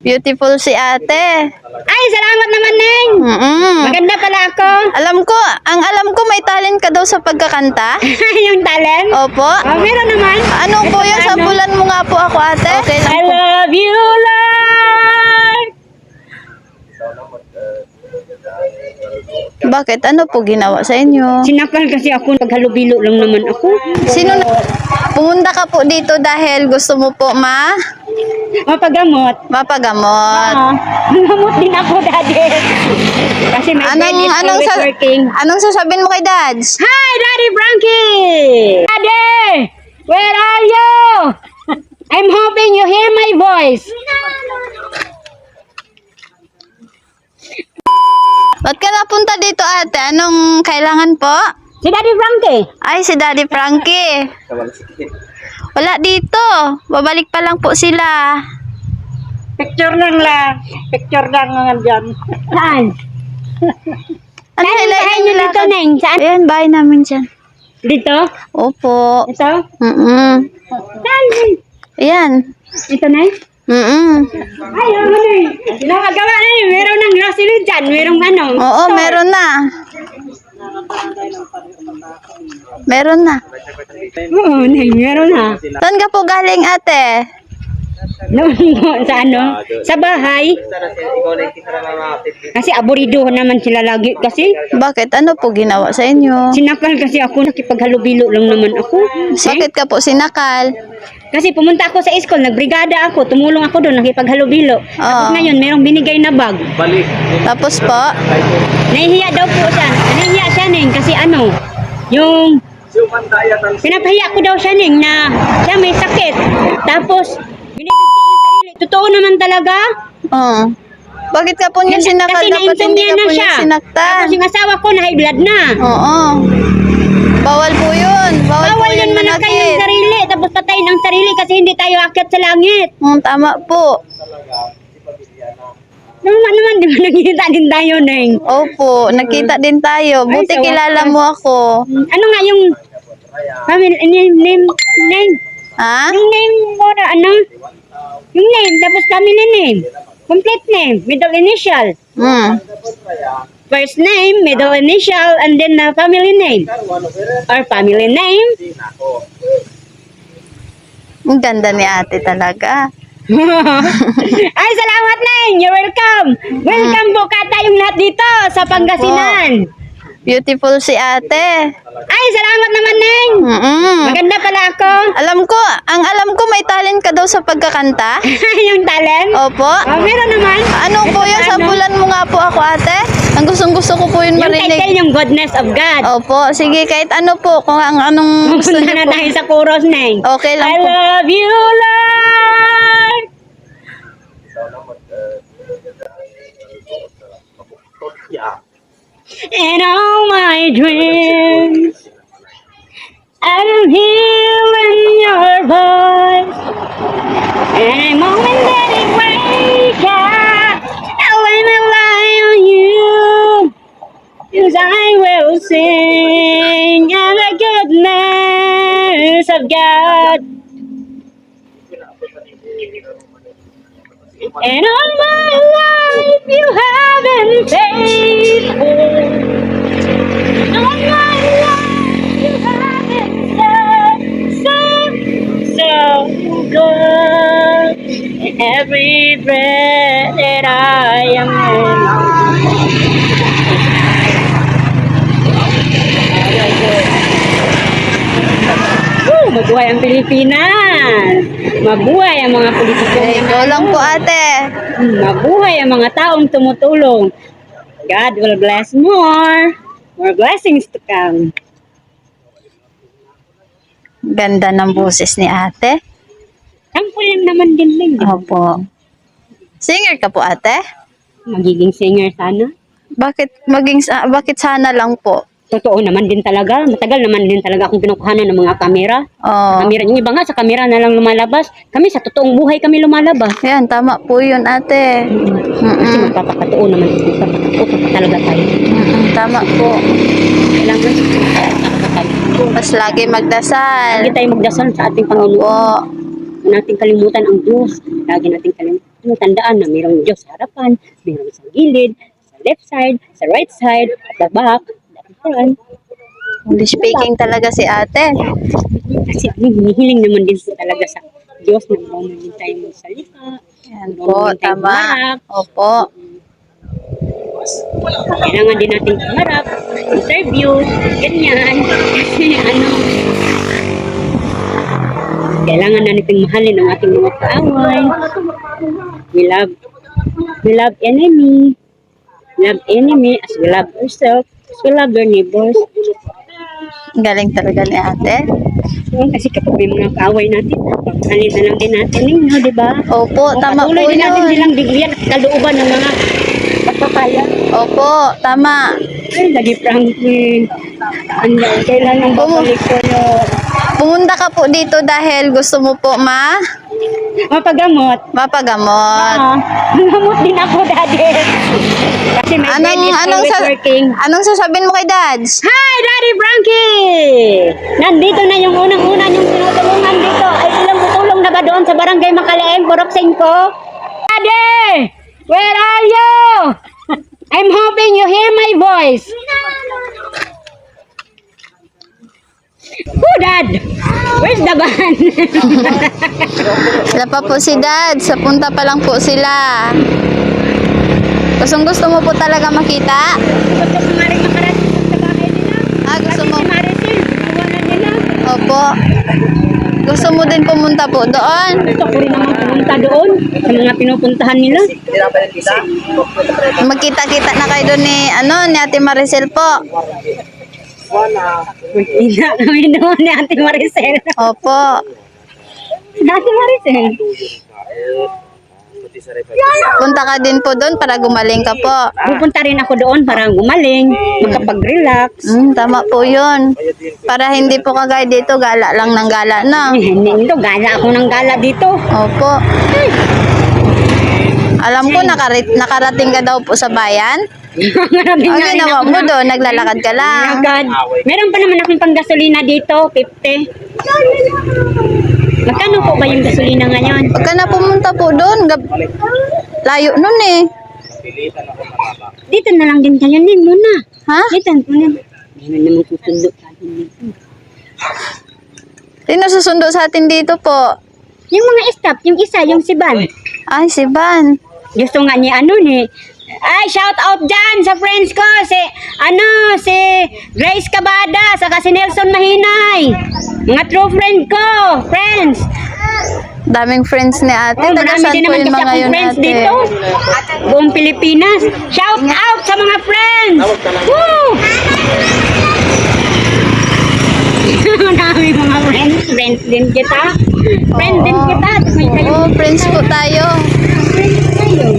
Beautiful si ate. Ay, salamat naman, Neng. Mm-mm. Maganda pala ako. Alam ko, ang alam ko may talent ka daw sa pagkakanta. yung talent? Opo. Oh, meron naman. Ano po yung Ano? sampulan mo nga po ako ate? Okay lang I po. love you, Lord. Bakit? Ano po ginawa sa inyo? Sinakal kasi ako, paghalubilo lang naman ako. Sino na? Pumunta ka po dito dahil gusto mo po ma Mapagamot. mapagamot. Ah, Nangamot din ako, Daddy. Kasi my Anong is anong always sa, working. anong sasabihin mo kay Dads? Hi, Daddy Frankie! Daddy! Where are you? I'm hoping you hear my voice. Ba't ka napunta dito ate? Anong kailangan po? Si Daddy Frankie. Ay, si Daddy Frankie. Wala dito. Babalik pa lang po sila. Picture lang lang. Picture lang nga dyan. Saan? Ano Saan highlight bahay nila? dito, Neng? Saan? Ayan, bahay namin dyan. Dito? Opo. Ito? Mm-mm. Saan? Ayan. Ito, Neng? Mm-mm. Ay, ano, Neng? Nakagawa na yun. Meron ng grocery dyan. Merong ano. Oo, meron na. Meron na. Oo, Neng. Meron na. Saan ka po galing ate? Noon sa ano? Sa bahay. Kasi aburido naman sila lagi kasi. Bakit? Ano po ginawa sa inyo? Sinakal kasi ako, nakipaghalubilo lang naman ako. Bakit ka po sinakal? Kasi pumunta ako sa school, nagbrigada ako, tumulong ako doon, nakipaghalubilo. Tapos Oo. ngayon, merong binigay na bag. Tapos po? Nahihiya daw po siya. Nahihiya siya, Neng, kasi ano, yung pinapahiya ko daw siya, Neng, na siya may sakit. Tapos. Totoo naman talaga. Oo. Bakit ka po niya sinakal? kasi Dapat hindi ka na po niya siya. sinaktan. Tapos yung asawa ko na high blood na. Oo. Bawal po yun. Bawal, po Bawal yun yun manakay ng manakit. sarili, tapos patayin ang sarili kasi hindi tayo akyat sa langit. Mm, tama po. Naman naman, di ba nakita din tayo, Neng? Opo, nakita din tayo. Ay, Buti sa kilala mo ako. Ano nga yung family name, name, name, Ha? yung name mo na ano? Yung name, tapos family name. Complete name, middle initial. Hmm. First name, middle initial, and then uh, family name. Or family name. Ang ganda ni ate talaga. Ay, salamat, Neng! You're welcome! Welcome po ka tayong lahat dito sa Pangasinan. Beautiful si ate. Ay, salamat naman, Neng! Mm-mm. Maganda pala ako. Alam ko, ang alam ko may talent ka daw sa pagkakanta. yung talent? Opo. Oh, meron naman. Ano po yung Ano? sampulan mo nga po ako ate? Ang gustong gusto ko po yun Yung title yung goodness of God. Opo, sige kahit ano po, kung ang anong gusto Punta niyo na po. tayo sa chorus, Neng. Okay lang I po. love you, Lord. In all my dreams, I'm hearing your voice. And a moment that it wake up, I wanna rely on you. Cause I will sing of the goodness of God. And all Mabuhay ang Pilipinas! Mabuhay ang mga politiko. Lang po ate. Mabuhay ang mga taong tumutulong. God will bless more. More blessings to come. Ganda ng boses ni ate. Sample lang naman din din. Opo. Singer ka po ate? Magiging singer sana. Bakit maging sa- bakit sana lang po? Totoo naman din talaga. Matagal naman din talaga akong pinukuhanan ng mga kamera. Oh. Kamera, yung iba nga sa kamera na lang lumalabas. Kami sa totoong buhay kami lumalabas. Yan, tama po yun ate. Kasi Mm-mm. magpapakatotoo naman. Magpapakatotoo talaga tayo. Mm-mm, Tama po. Kailangan. Mas lagi magdasal. Lagi tayo magdasal sa ating Panginoon. Po. Huwag nating kalimutan ang Diyos. Lagi nating kalimutan. Tandaan na mayroong Diyos sa harapan, mayroong sa gilid, sa left side, sa right side, at the back, front. English speaking talaga si ate. Kasi ano, hinihiling naman din po talaga sa Diyos na marunong din tayo magsalita. Yan po, tama. Opo. Kailangan din natin humarap, interview, ganyan. Kasi ano, kailangan na natin mahalin ang ating mga kaaway. We love, we love enemy. Love enemy as we love ourselves. Love our neighbors. Ang Galing talaga ni ate. So, kasi kapag may mga kaaway natin, paghalin na lang din natin ninyo, di ba? Opo, tama po Patuloy din natin yun. silang bigyan at kalooban ng mga pagpapaya. Opo, tama. Ay, lagi Frankie. Ano, kailangan babalik ko yun. Pumunta ka po dito dahil gusto mo po ma Mapagamot. mapagamot. Ah, Mangamot din ako, daddy. Kasi my Anong is anong always sa, working. anong sasabihin mo kay Dads? Hi, Daddy Frankie! Nandito na yung unang-una yung tinutulungan dito. Ay, ilang tutulong na ba doon sa barangay Makalaeng, Purok 5? Daddy! Where are you? I'm hoping you hear my voice. Oh, Dad! Where's the van? Sila pa po si Dad. Sa punta pa lang po sila. Gustong gusto mo po talaga makita? Gusto ko nga rin makarating sa bahay nila. Ah, gusto mo? Si Maricel, nila. Opo. Gusto mo din pumunta po doon? Gusto ko rin naman pumunta doon sa mga pinupuntahan nila. Magkita-kita na kayo doon ni, ano, ni Ate Maricel po. Magkina kami doon ni Ate Maricel. Opo. Ate Maricel. Punta ka din po doon para gumaling ka po. Pupunta rin ako doon para gumaling, makapag-relax. Mm, tama po yun. Para hindi po kagaya dito, gala lang ng gala na. Eh, Hindi gala ako ng gala dito. Opo. Alam ko, nakarit, nakarating ka daw po sa bayan. Maraming Ang nga rin ginawa ako mo na- doon, naglalakad ka lang. Agad. Meron pa naman akong panggasolina dito, 50. Magkano po ba yung gasolina ngayon? Huwag ka na pumunta po doon. Gab- Layo nun eh. Dito na lang din kayo din muna. Ha? Dito muna. Hindi naman susundo sa atin dito. Sino susundo sa atin dito po? Yung mga staff, yung isa, yung si Ban. Ay, si Van. Gusto nga ni ano ni ay, shout out dyan sa friends ko. Si, ano, si Grace Cabada, saka si Nelson Mahinay. Mga true friend ko. Friends. Daming friends ni ate. Oh, Taga marami saan din po naman yung kasi mga akong yun friends ate? dito. Buong Pilipinas. Shout out sa mga friends. Woo! Marami mga friends. Friends din kita. Friend din kita. Oo, friends po tayo. Tayo.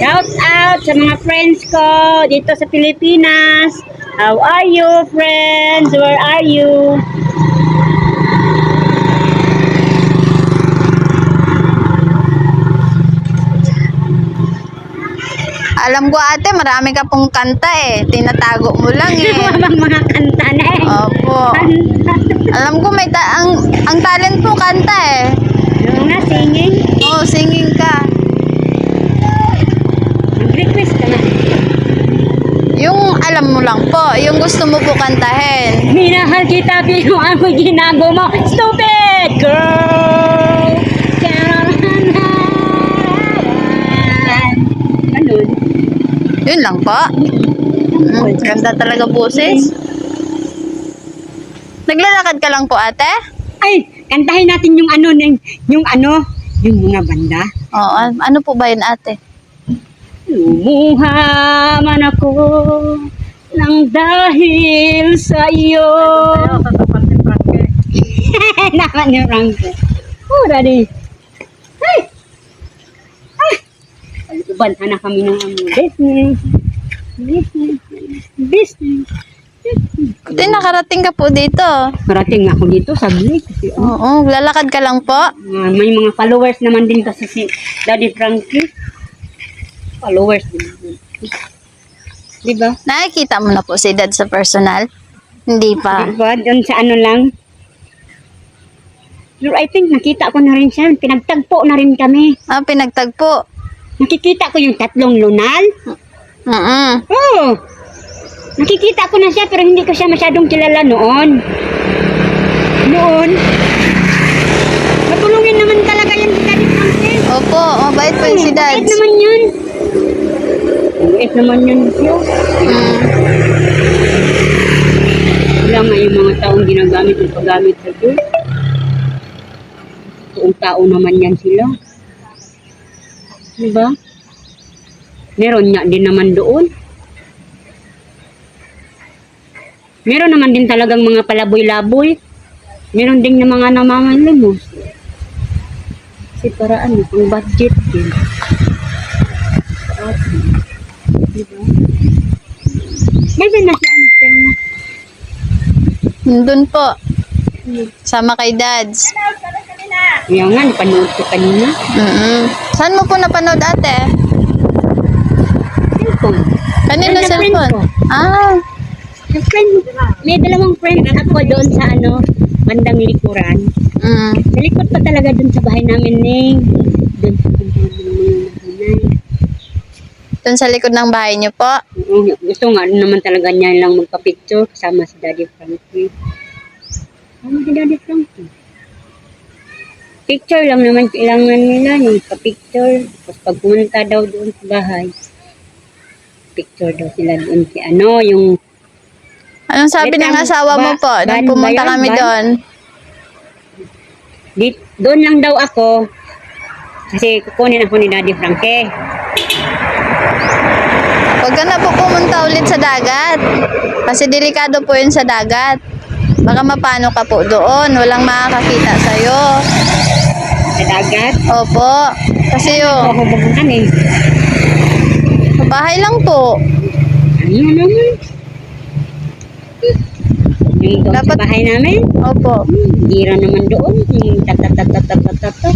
Shout out sa mga friends ko dito sa Pilipinas. How are you, friends? Where are you? Alam ko ate, marami ka pong kanta eh. Tinatago mo lang eh. Mga mga kanta na eh. Opo. Kanta. Alam ko may ta- ang, ang talent mo kanta eh. Ano nga, singing? Oo, singing ka. Mag-request ka na. Yung alam mo lang po, yung gusto mo po kantahin. Minahal kita, pero ako ginago mo. Stupid girl! Ganun. Yun lang po. Mm, ganda talaga boses. Naglalakad ka lang po ate? Ay, kantahin natin yung ano, yung, yung ano, yung mga banda. Oo, ano po ba yun ate? Lumuha man ako nang dahil sa iyo. Naman ni Franco. Oh, daddy. Ay! Ay! Alikuban na kami ng ano, business. Business. Business. Kundi nakarating ka po dito. Parating ako dito sa Blake. Kasi, oh, Oo, lalakad ka lang po. uh, may mga followers naman din kasi si Daddy Frankie. Followers din. Di ba? Nakikita mo na po si dad sa personal? Hindi pa. Diba? Doon sa ano lang. Pero I think nakita ko na rin siya. Pinagtagpo na rin kami. Ah, pinagtagpo. Nakikita ko yung tatlong lunal. Mm-mm. Oo. Nakikita ko na siya pero hindi ko siya masyadong kilala noon. Noon. Matulungin naman talaga yan si Daddy. Opo, mabait po yun si Mabait Dads. naman yun. Mabait naman yun siya. Mm. Wala nga yung mga taong ginagamit yung paggamit sa Diyos. Tuong tao naman yan sila. Diba? Meron nga din naman doon. Meron naman din talagang mga palaboy-laboy. Meron din na mga namangalimos. Kasi para ano, ang budget din. Sa atin. Diba? Nasaan na si mo? Nandun po. Sama kay Dads. Kaya nga, napanood ko kanina. Mm-mm. Saan mo po napanood ate? Cellphone. Kanino friend cellphone? Ah, Yung friend, may dalawang friend ako doon sa ano, bandang likuran. mm. Sa likod pa talaga doon sa bahay namin, Ning. Doon sa bahay ng mga nagunay. Doon sa likod ng bahay niyo po. Oo, gusto nga naman talaga niya lang magpa-picture kasama si Daddy Frankie. Kasama si Daddy Frankie. Picture lang naman kailangan nila, yung pa-picture. Tapos pag pumunta daw doon sa bahay, picture daw sila doon si ano, yung Anong sabi ng asawa mo po nung pumunta kami doon? Doon lang daw ako. Kasi kukunin ako ni Daddy Frankie. Huwag ka na po pumunta ulit sa dagat. Kasi delikado po yun sa dagat. Baka mapano ka po doon. Walang makakakita sa'yo. Sa dagat. Opo. Kasi yung Ako baguhan eh. sa bahay lang po. Ano naman? Yung doon Dapat- sa bahay namin. Opo. Gira naman doon. Yung tatatatatatatatat.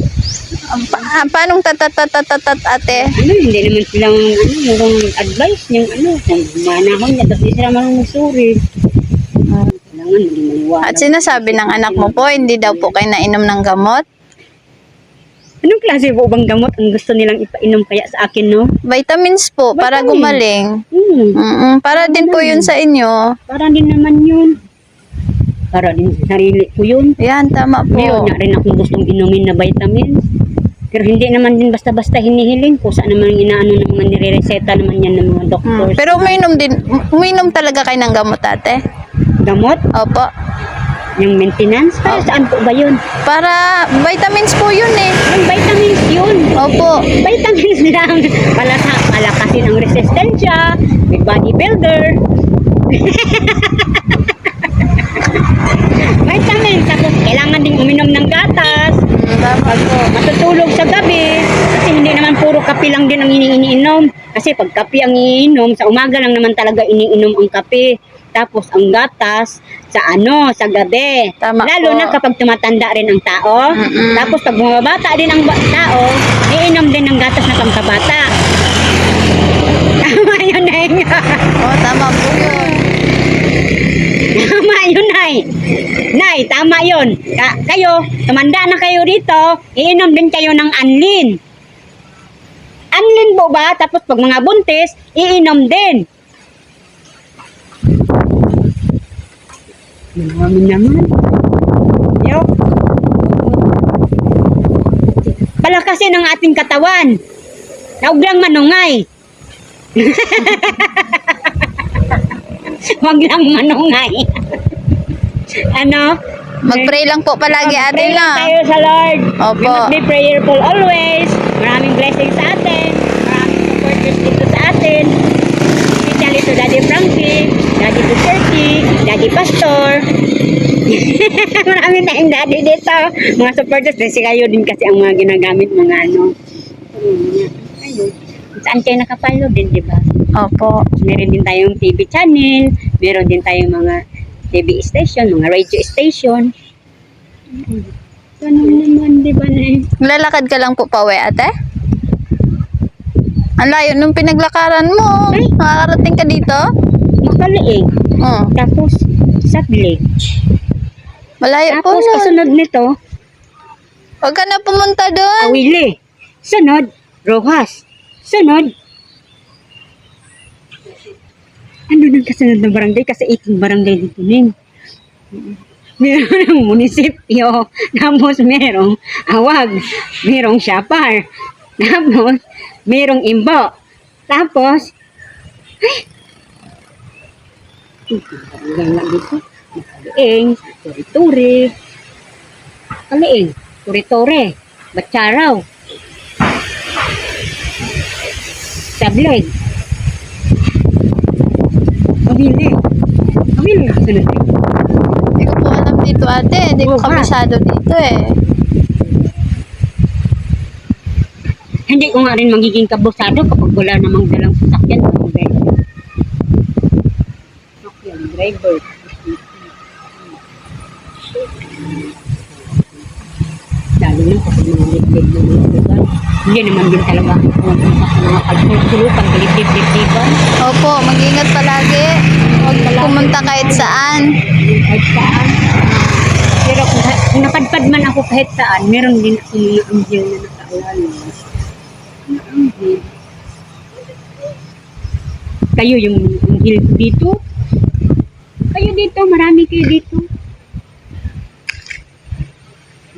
Pa paanong tatatatatat ate? Ano, hindi naman silang ano, yung advice yung ano, kung manahon niya, tapos sila marunong suri. Kailangan hindi maniwala. At sinasabi ng anak mo po, hindi daw po kayo nainom ng gamot. Anong klase po bang gamot ang gusto nilang ipainom kaya sa akin, no? Vitamins po, para Vitamin. gumaling. Hmm, Mm-mm, para din po yun sa inyo. para din naman yun. Para din sa sarili ko yun. Yan, tama po. Meron nga rin akong gustong inumin na vitamins. Pero hindi naman din basta-basta hinihiling ko. Saan naman inaano ng mga nire-reseta naman yan ng mga Mm. doctors. Pero uminom din, uminom talaga kayo ng gamot ate. Gamot, Opo. yung maintenance, para saan po ba yun? Para vitamins po yun eh. Yung vitamins yun. Opo. Vitamins lang. Pala sa palakasin ang resistensya. May bodybuilder. vitamins. Tapos kailangan ding uminom ng gatas. Mm, tama po. matutulog sa gabi kasi hindi naman puro kape lang din ang ini- iniinom. Kasi pag kape ang iniinom sa umaga lang naman talaga iniinom ang kape. Tapos ang gatas sa ano sa gabi. Tama lalo po. na kapag tumatanda rin ang tao. Mm-mm. tapos pag bumabata din ang tao iinom din ng gatas na pangkabata. Tama yun Nay. Oh, tama po yun. tama yun Nay. Nay tama yun. Ka- kayo tumanda na kayo rito iinom din kayo ng anlin Anlin po ba? Tapos pag mga buntis, iinom din. Marami naman. Yo. Palakasin ang ating katawan. Nauglang manungay. Huwag lang manungay. ano? Mag-pray lang po palagi ate Pray lang na. tayo sa Lord. Opo. We must be prayerful always. Maraming blessings sa atin. Maraming supporters dito sa atin. Especially to Daddy Frankie, Daddy Duterte, Daddy Pastor. Marami tayong daddy dito. Mga supporters. Kasi kayo din kasi ang mga ginagamit mga ano. Ayun. Saan kayo nakapalo din, di ba? Opo. Meron din tayong TV channel, meron din tayong mga TV station, mga radio station. Ganun naman, di ba na Lalakad ka lang po pa uwi ate? Ang layo nung pinaglakaran mo. Ay. Makakarating ka dito? Makaliig. Oh, Tapos, saglit. malayo po Tapos, nun. kasunod nito, Huwag ka na pumunta doon. Awili. Sunod, Rojas. Sunod. Ano nang kasunod na barangay? Kasi 18 barangay dito nin. Meron ng munisipyo. Tapos merong awag. Merong syapar. Tapos merong imbo. Tapos, ay, barangay lang dito. Nakaliing, turi-turi. Kaliing, turi-turi. Batsaraw. Tabloid. Mabili. Mabili. Sunod. Hindi ko po alam dito ate. Hindi ko Oo kabisado dito eh. Hindi ko nga rin magiging kabusado kapag wala namang dalang sasakyan. Okay. Okay, driver. Lalo na kapag mga liblib na mga lugar. Hindi naman din talaga mga pagtutulupan, kalipip-lipipan. Opo, mag-ingat palagi. Huwag pumunta kahit saan. kahit saan. Pero kung, napadpad man ako kahit saan, meron din ako mga anghel na nakaalala. Mga anghel. Kayo yung anghel ko dito. Kayo dito, marami kayo dito.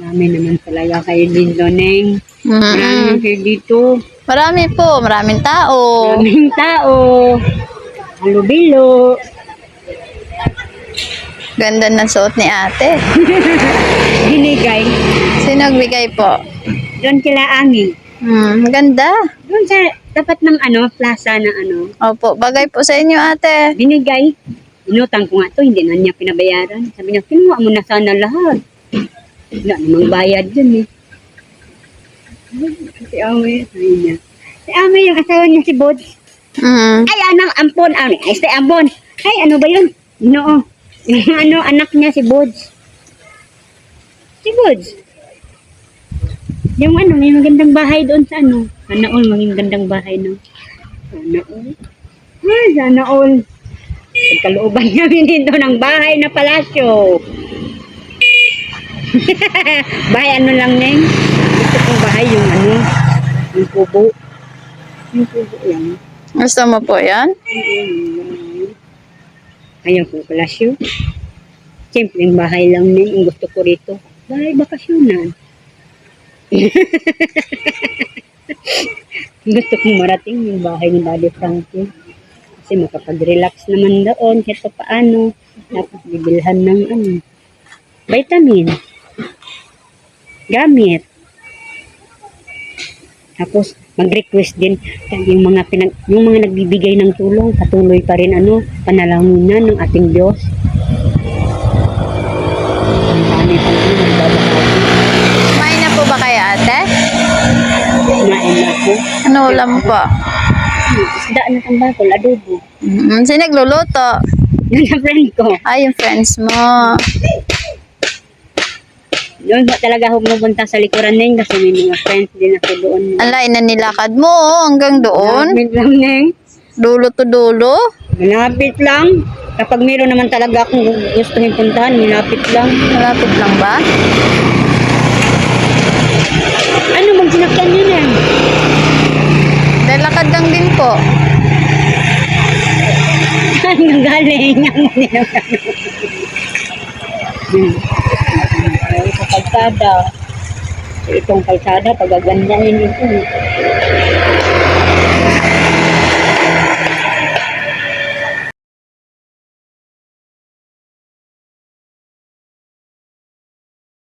Marami naman talaga kayo dito, Neng. Marami Mm. kayo dito. Marami po, maraming tao. Maraming tao. Halo-bilo. Ganda ng suot ni ate. Binigay. Sino nagbigay po? Doon kila Angin. Hmm, ganda. Doon sa tapat ng ano, plaza na ano, Opo, bagay po sa inyo ate. binigay. Inutang ko nga to, hindi na niya pinabayaran. Sabi niya, kinuha mo na sana lahat. Wala namang bayad dun eh. Si Ame, sabi niya. Si Ame, yung asawa niya si Bod. Hmm. Ay, anak, ampon. Ay, si Ambon. Ay, ano ba yun? No. Yung ano, anak niya si Bods. Si Bods. Yung ano, may magandang bahay doon sa ano. Sana all, maging gandang bahay no. Sana all. Ay, sana all. Pagkalooban namin dito ng bahay na palasyo. bahay ano lang, Neng? Gusto kong bahay yung ano, yung kubo. Yung kubo lang. Gusto mo po yan? Ayaw ko palasyo. Simpleng bahay lang din ang gusto ko rito. Bahay bakasyonan. gusto kong marating yung bahay ni Daddy Frankie. Kasi makapag-relax naman doon kahit pa paano. Tapos bibilhan ng ano, vitamin. Gamit. Tapos mag-request din yung mga pinag yung mga nagbibigay ng tulong patuloy pa rin ano panalangin ng ating Diyos. Kumain na po ba kayo ate? Kumain na po. Ano ulam po? Isda na ng bakol, adobo. Hmm, sino nagluluto? Yun ang friend ko. Ay, yung friends mo. Doon ba talaga ako pumunta sa likuran yun kasi may mga friends din ako doon. Alay na nilakad mo oh, hanggang doon. Malapit lang Neng. Dulo to dulo. Malapit lang. Kapag meron naman talaga akong gustuhin puntahan, malapit lang. Malapit lang ba? Ano bang sinakyan yun eh? Dahil lakad lang din po. Nang galing ang nilakan? Kalsada. Itong kalsada, pagagandahin ito.